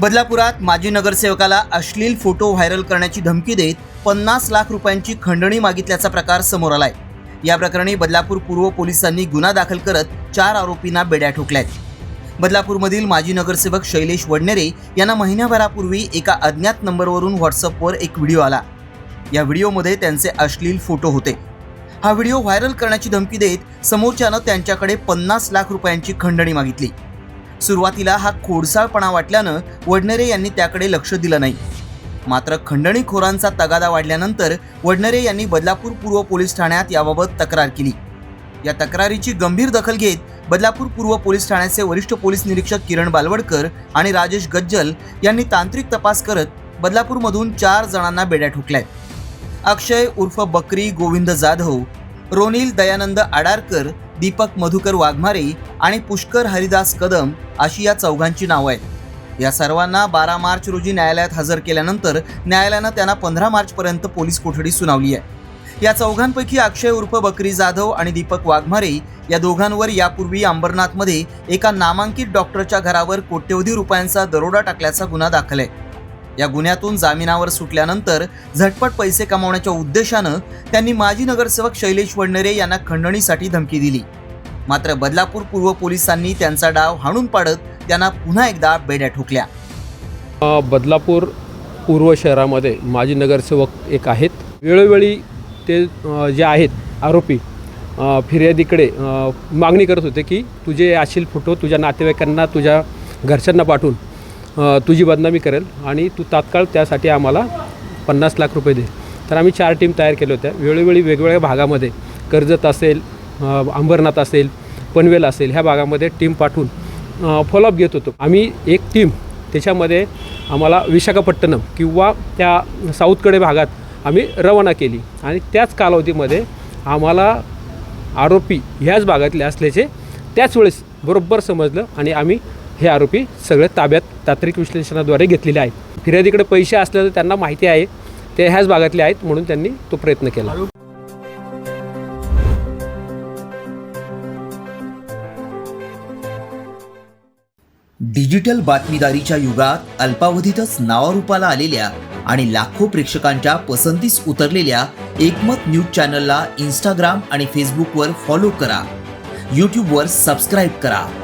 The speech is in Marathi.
बदलापुरात माजी नगरसेवकाला अश्लील फोटो व्हायरल करण्याची धमकी देत पन्नास लाख रुपयांची खंडणी मागितल्याचा प्रकार समोर आलाय. या प्रकरणी बदलापूर पूर्व पोलिसांनी गुन्हा दाखल करत चार आरोपींना बेड्या ठोकल्यात. बदलापूरमधील माजी नगरसेवक शैलेश वडनेरे यांना महिन्याभरापूर्वी एका अज्ञात नंबरवरून व्हॉट्सअपवर एक व्हिडिओ आला. या व्हिडिओमध्ये त्यांचे अश्लील फोटो होते. हा व्हिडिओ व्हायरल करण्याची धमकी देत समोरच्यानं त्यांच्याकडे पन्नास लाख रुपयांची खंडणी मागितली. सुरुवातीला हा खोडसाळपणा वाटल्यानं वडनेरे यांनी त्याकडे लक्ष दिलं नाही. मात्र खंडणीखोरांचा तगादा वाढल्यानंतर वडनेरे यांनी बदलापूर पूर्व पोलीस ठाण्यात याबाबत तक्रार केली. या तक्रारीची गंभीर दखल घेत बदलापूर पूर्व पोलीस ठाण्याचे वरिष्ठ पोलीस निरीक्षक किरण बालवडकर आणि राजेश गज्जल यांनी तांत्रिक तपास करत बदलापूरमधून चार जणांना बेड्या ठोकल्या अक्षय उर्फ बकरी गोविंद जाधव रोनिल दयानंद आडारकर दीपक मधुकर वाघमारे आणि पुष्कर हरिदास कदम अशी या चौघांची नावं आहेत. या सर्वांना बारा मार्च रोजी न्यायालयात हजर केल्यानंतर न्यायालयानं त्यांना पंधरा मार्चपर्यंत पोलीस कोठडी सुनावली आहे. या चौघांपैकी अक्षय उर्फ बकरी जाधव आणि दीपक वाघमारे या दोघांवर यापूर्वी अंबरनाथमध्ये एका नामांकित डॉक्टरच्या घरावर कोट्यवधी रुपयांचा दरोडा टाकल्याचा गुन्हा दाखल आहे. या गुन्ह्यातून जामिनावर सुटल्यानंतर झटपट पैसे कमावण्याच्या उद्देशानं त्यांनी माजी नगरसेवक शैलेश वडनेरे यांना खंडणीसाठी धमकी दिली. मात्र बदलापूर पूर्व पोलिसांनी त्यांचा डाव हाणून पाडत त्यांना पुन्हा एकदा बेड्या ठोकल्या. बदलापूर पूर्व शहरामध्ये माजी नगरसेवक एक आहेत. वेळोवेळी ते जे आहेत आरोपी फिर्यादीकडे मागणी करत होते की तुझे अशील फोटो तुझ्या नातेवाईकांना तुझ्या घरच्यांना पाठवून तुझी बदनामी करेल आणि तू तात्काळ त्यासाठी आम्हाला पन्नास लाख रुपये दे. तर आम्ही चार टीम तयार केल्या होत्या. वेळोवेळी वेगवेगळ्या भागामध्ये कर्जत असेल अंबरनाथ असेल पनवेल असेल ह्या भागामध्ये टीम पाठवून फॉलोअप घेत होतो. आम्ही एक टीम त्याच्यामध्ये आम्हाला विशाखापट्टणम किंवा त्या साऊथकडे भागात आम्ही रवाना केली आणि त्याच कालावधीमध्ये आम्हाला आरोपी ह्याच भागातले असल्याचे त्याच वेळेस बरोबर समजलं आणि आम्ही हे आरोपी सगळे ताब्यात तांत्रिक विश्लेषणाद्वारे घेतलेले आहेत. फिर्यादीकडे पैसे असल्याचं त्यांना माहिती आहे. ते ह्याच भागातले आहेत म्हणून त्यांनी तो प्रयत्न केला. डिजिटल बातमीदारीच्या युगात अल्पावधीतच नावारूपाला आलेल्या आणि लाखो प्रेक्षकांच्या पसंतीस उतरलेल्या एकमत न्यूज चॅनलला इंस्टाग्राम आणि फेसबुकवर फॉलो करा. यूट्यूबवर सबस्क्राईब करा.